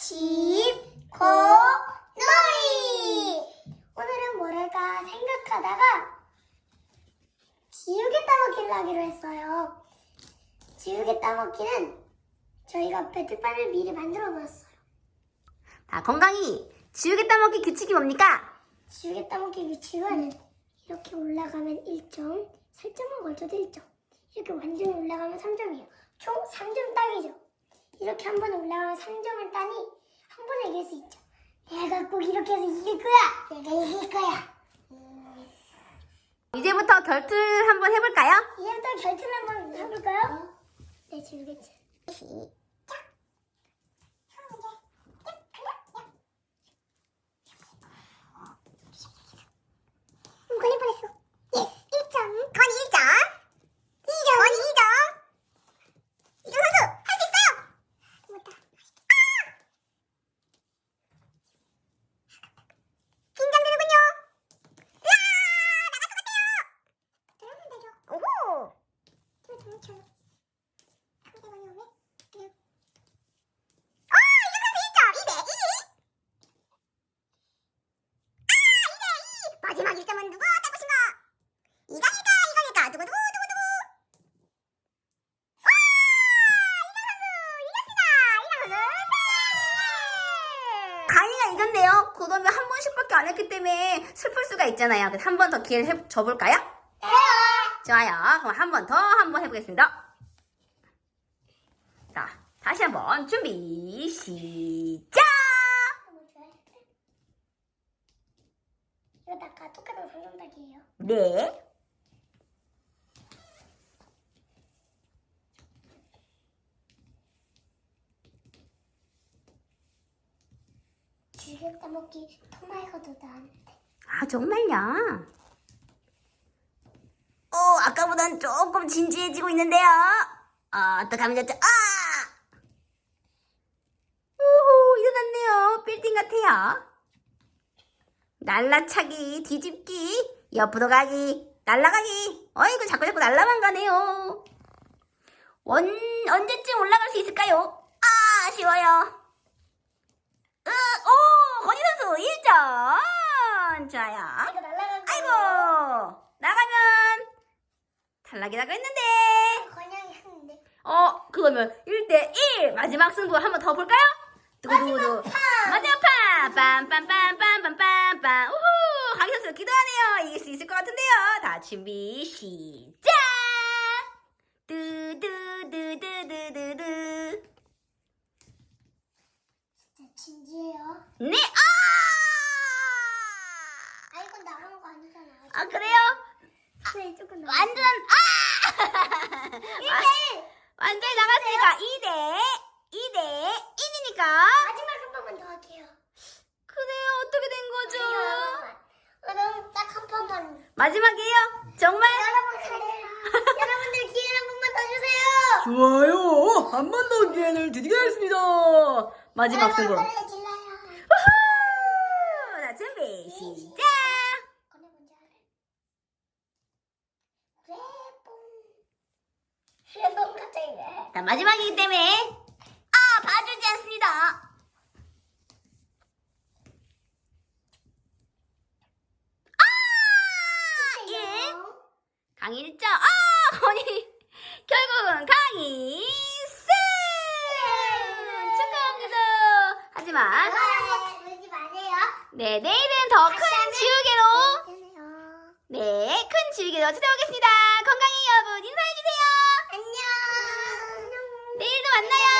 집, 고, 놀이! 오늘은 뭘 할까 생각하다가 지우개 따먹기를 하기로 했어요. 지우개 따먹기는 저희가 배틀판을 미리 만들어 놨어요. 자, 건강이 지우개 따먹기 규칙이 뭡니까? 지우개 따먹기 규칙은 이렇게 올라가면 1점, 살짝만 걸쳐도 1점. 이렇게 완전히 올라가면 3점이에요. 총 3점 딱이죠. 이렇게 한 번에 올라가면 3점을 따니 한 번에 이길 수 있죠. 내가 꼭 이렇게 해서 이길 거야. 내가 이길 거야. 음, 이제부터 결투를 한번 해볼까요? 이제부터 결투를 한번 해볼까요? 네, 지우개지. 걸릴 뻔했어. 예스, 1점. 건 1점. 2점. 건 2점. 이정 선수, 할 수 있어요! 못다. 긴장되는군요. 으아! 나갈 것 같아요! 들어오면 되죠. 오호! 저, 저, 저. 상대방이 오면 그냥. 어! 이정 선수 1점! 2대 2! 1점은 누구 따고 싶나? 이강일까 이강일까 두구 두구 두구 두구 와! 이강 선수 이겼습니다 이강 선수 강이가 이겼네요. 그러면 한 번씩밖에 안 했기 때문에 슬플 수가 있잖아요. 한 번 더 기회를 해, 줘볼까요? 네 좋아요. 그럼 한 번 더 한 번 해보겠습니다. 자, 다시 한번 준비 시작. 이거 아까 똑같은 상점닭이에요 네. 지금 따먹기 토마이거도 나왔는데 아 정말요? 어, 아까보단 조금 진지해지고 있는데요. 어, 또 감졌죠? 아! 오호, 일어났네요. 빌딩 같아요. 날라차기, 뒤집기, 옆으로 가기, 날라가기. 어이구, 자꾸 자꾸 날라만 가네요. 원, 언제쯤 올라갈 수 있을까요? 아, 아쉬워요. 으, 오, 건희 선수 1점. 좋아요. 이거 날라간 거 아이고 나가면 탈락이 나가있는데 건양이 했는데 어 그러면 1대1 마지막 승부 한번 더 볼까요? 두구두구두 마지막 판 빰빰빰빰빰빰빰 선수 기도하네요 이길 수 있을 것 같은데요. 다 준비 시작! 두두두두두두두 진짜 진지해요? 네! 아! 아 이건 나간 거 아니잖아요 아 그래요? 네 조금 나 완전 아! 완전히 나갔으니까 2대 2대 1이니까. 마지막 한 번만 더 할게요. 그래요? 어떻게 된 거죠? 번만 마지막이에요? 정말? 여러분 여러분들 기회 한 번만 더 주세요. 좋아요. 한 번 더 기회를 드리겠습니다. 마지막 여러분 빨리 질러요. 우후! 자 준비 시작! 건네 먼저 하래 레봉 레봉 갑자기 왜? 자 마지막이기 때문에 강일. 강일자. 아, 건이 결국은 강이 승! 축하합니다. 하지만 네, 내일은 더 큰 지우개로 네, 큰 지우개로 찾아오겠습니다. 건강히 여러분 인사해 주세요. 안녕. 내일도 만나요.